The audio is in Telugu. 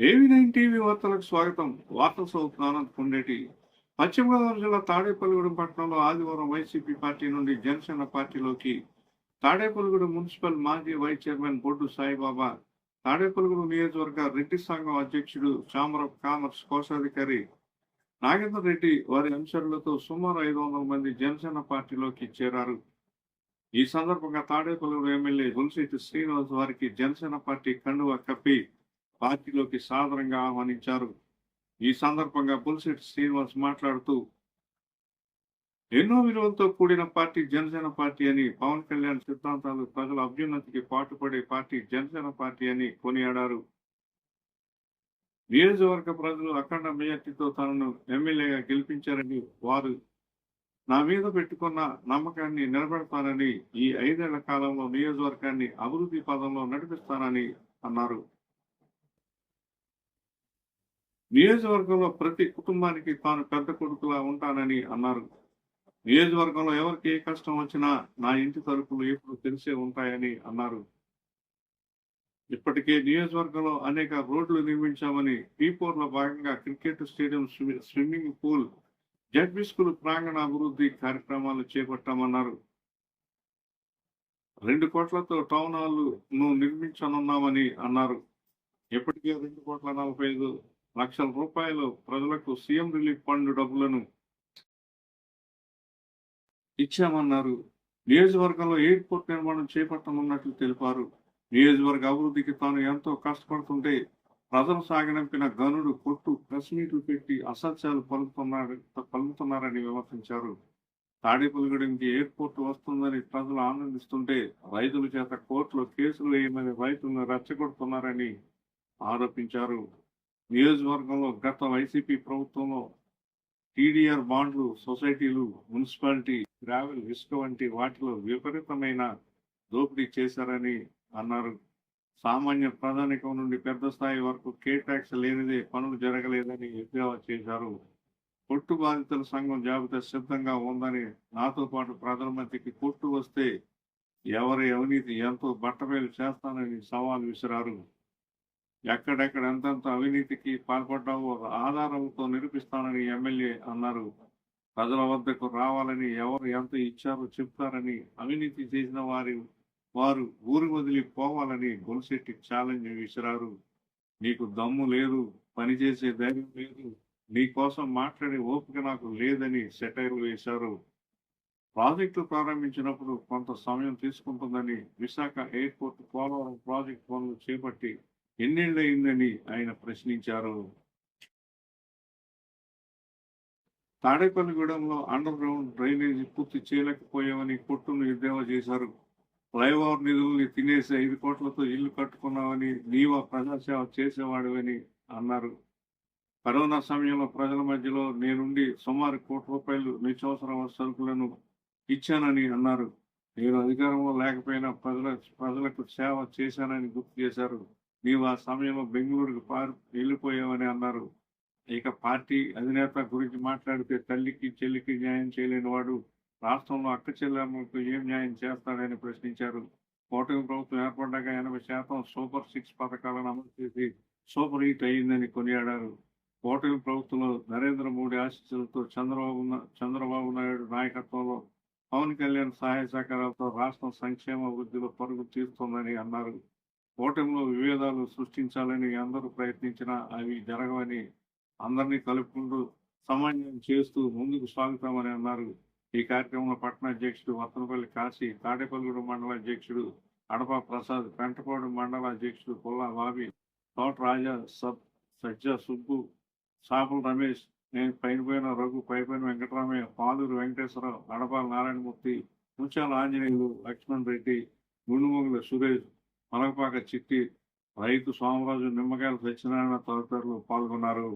ఏవి నైన్ టీవీ వార్తలకు స్వాగతం? వార్తల చదువుతున్న ఆనంద్ కొండేటి పశ్చిమ గోదావరి జిల్లా తాడేపల్లిగూడెం పట్టణంలో ఆదివారం వైసీపీ పార్టీ నుండి జనసేన పార్టీలోకి తాడేపల్లిగూడెం మున్సిపల్ మాజీ వైస్ చైర్మన్ బొడ్డు సాయిబాబా తాడేపల్లిగూడెం నియోజకవర్గ రెడ్డి సంఘం అధ్యక్షుడు చామర కామర్స్ కోశాధికారి నాగేందర్ రెడ్డి వారి అనుచరులతో సుమారు ఐదు వందల మంది జనసేన పార్టీలోకి చేరారు. ఈ సందర్భంగా తాడేపల్లిగూడెం ఎమ్మెల్యే గుల్శెట్టి శ్రీనివాస్ వారికి జనసేన పార్టీ కండువా కప్పి పార్టీలోకి సాదరంగా ఆహ్వానించారు. ఈ సందర్భంగా పులిశెట్టి శ్రీనివాస్ మాట్లాడుతూ ఎన్నో విలువలతో కూడిన పార్టీ జనసేన పార్టీ అని పవన్ కళ్యాణ్ సిద్ధాంతాలు ప్రజల అభ్యున్నతికి పాటుపడే పార్టీ జనసేన పార్టీ అని కొనియాడారు. నియోజకవర్గ ప్రజలు అఖండ మెజార్టీతో తనను ఎమ్మెల్యేగా గెలిపించారని వారు నా మీద పెట్టుకున్న నమ్మకాన్ని నిలబెడతానని ఈ ఐదేళ్ళ కాలంలో నియోజకవర్గాన్ని అభివృద్ధి పదంలో నడిపిస్తానని అన్నారు. నియోజకవర్గంలో ప్రతి కుటుంబానికి తాను పెద్ద కొడుకులా ఉంటానని అన్నారు. నియోజకవర్గంలో ఎవరికి ఏ కష్టం వచ్చినా నా ఇంటి తలుపులు ఎప్పుడు తెలిసే ఉంటాయని అన్నారు. ఇప్పటికే నియోజకవర్గంలో అనేక రోడ్లు నిర్మించామని పీపోర్లో భాగంగా cricket stadium swimming pool ZP school ప్రాంగణ అభివృద్ధి కార్యక్రమాలు చేపట్టామన్నారు. రెండు కోట్లతో టౌన్ హాల్ను నిర్మించనున్నామని అన్నారు. ఇప్పటికే రెండు కోట్ల నలభై ఐదు లక్షల రూపాయలు ప్రజలకు సీఎం రిలీఫ్ ఫండ్ డబ్బులను ఇచ్చామన్నారు. నియోజకవర్గంలో ఎయిర్పోర్ట్ నిర్మాణం చేపట్టనున్నట్లు తెలిపారు. నియోజకవర్గ అభివృద్ధికి తాను ఎంతో కష్టపడుతుంటే ప్రజలు సాగనంపిన గనుడు కొట్టు కశ్మీర్లు పెట్టి అసత్యాలు పలుకుతున్నారు పలుకుతున్నారని విమర్శించారు. తాడేపల్లిగూడెంకి ఎయిర్పోర్ట్ వస్తుందని ప్రజలు ఆనందిస్తుంటే రైతుల చేత కోర్టులో కేసులు వేయమని రైతులను రెచ్చగొడుతున్నారని ఆరోపించారు. నియోజకవర్గంలో గత వైసీపీ ప్రభుత్వంలో టీడీఆర్ బాండ్లు సొసైటీలు మున్సిపాలిటీ గ్రావెల్ ఇసుక వంటి వాటిలో విపరీతమైన దోపిడీ చేశారని అన్నారు. సామాన్య ప్రధానికం నుండి పెద్ద స్థాయి వరకు కే ట్యాక్స్ లేనిదే పనులు జరగలేదని ఎద్దేవా చేశారు. కొట్టు బాధితుల సంఘం జాబితా సిద్ధంగా ఉందని నాతో పాటు ప్రధానమంత్రికి కొట్టు వస్తే ఎవరి అవినీతి ఎంతో బట్టబయలు చేస్తానని సవాల్ విసిరారు. ఎక్కడెక్కడ ఎంతెంత అవినీతికి పాల్పడ్డావో ఆధారంతో నిరూపిస్తానని ఎమ్మెల్యే అన్నారు. ప్రజల వద్దకు రావాలని ఎవరు ఎంత ఇచ్చారో చెప్తారని అవినీతి చేసిన వారి వారు ఊరు వదిలి పోవాలని గొలిశెట్టి ఛాలెంజ్ విసిరారు. నీకు దమ్ము లేదు పనిచేసే ధైర్యం లేదు నీ కోసం మాట్లాడే ఓపిక నాకు లేదని సెటైర్లు వేశారు. ప్రాజెక్టు ప్రారంభించినప్పుడు కొంత సమయం తీసుకుంటుందని విశాఖ ఎయిర్పోర్ట్ పోలవరం ప్రాజెక్ట్ పనులు చేపట్టి ఎన్నేళ్ళయిందని ఆయన ప్రశ్నించారు. తాడేపల్లిగూడెంలో అండర్ గ్రౌండ్ డ్రైనేజీ పూర్తి చేయలేకపోయామని కొట్టును ఎద్దేవా చేశారు. ఫ్లైఓవర్ నిధుల్ని తినేసి ఐదు కోట్లతో ఇల్లు కట్టుకున్నామని నీవా ప్రజాసేవ చేసేవాడివని అన్నారు. కరోనా సమయంలో ప్రజల మధ్యలో నేనుండి సుమారు కోటి రూపాయలు నిత్యావసర సరుకులను ఇచ్చానని అన్నారు. నేను అధికారంలో లేకపోయినా ప్రజల ప్రజలకు సేవ చేశానని గుర్తు చేశారు. నీవు ఆ సమయంలో బెంగళూరుకు పారు వెళ్ళిపోయావని అన్నారు. ఇక పార్టీ అధినేత గురించి మాట్లాడితే తల్లికి చెల్లికి న్యాయం చేయలేని వాడు రాష్ట్రంలో అక్క చెల్లెమ్మలకు ఏం న్యాయం చేస్తాడని ప్రశ్నించారు. కూటమి ప్రభుత్వం ఏర్పడ్డాక ఎనభై శాతం సూపర్ సిక్స్ పథకాలను అమలు చేసి సూపర్ హిట్ అయిందని కొనియాడారు. కూటమి ప్రభుత్వంలో నరేంద్ర మోడీ ఆశీస్సులతో చంద్రబాబు చంద్రబాబు నాయుడు నాయకత్వంలో పవన్ కళ్యాణ్ సహాయ సహకారాలతో రాష్ట్రం సంక్షేమ అభివృద్ధిలో పరుగు తీరుతోందని అన్నారు. కూటమిలో విభేదాలు సృష్టించాలని అందరూ ప్రయత్నించినా అవి జరగవని అందరినీ కలుపుకుంటూ సమన్వయం చేస్తూ ముందుకు సాగుతామని అన్నారు. ఈ కార్యక్రమంలో పట్టణ అధ్యక్షుడు వత్తనపల్లి కాశీ తాడేపల్లిగూడెం మండల అధ్యక్షుడు అడప ప్రసాద్ పెంటపాడు మండల అధ్యక్షుడు పుల్లా బాబి తోట రాజా సబ్ సజ్జా సుబ్బు సాపల రమేష్ నేను పైన పోయిన రఘు పైపైన వెంకటరామయ్య పాలూరు వెంకటేశ్వరరావు అడపాల నారాయణమూర్తి ముత్యాల ఆంజనేయులు లక్ష్మణ్ రెడ్డి గుండుమొగుల సురేష్ మలకపాక చిట్టి రైతు సోమరాజు నిమ్మకాయల సత్యనారాయణ తదితరులు పాల్గొన్నారు.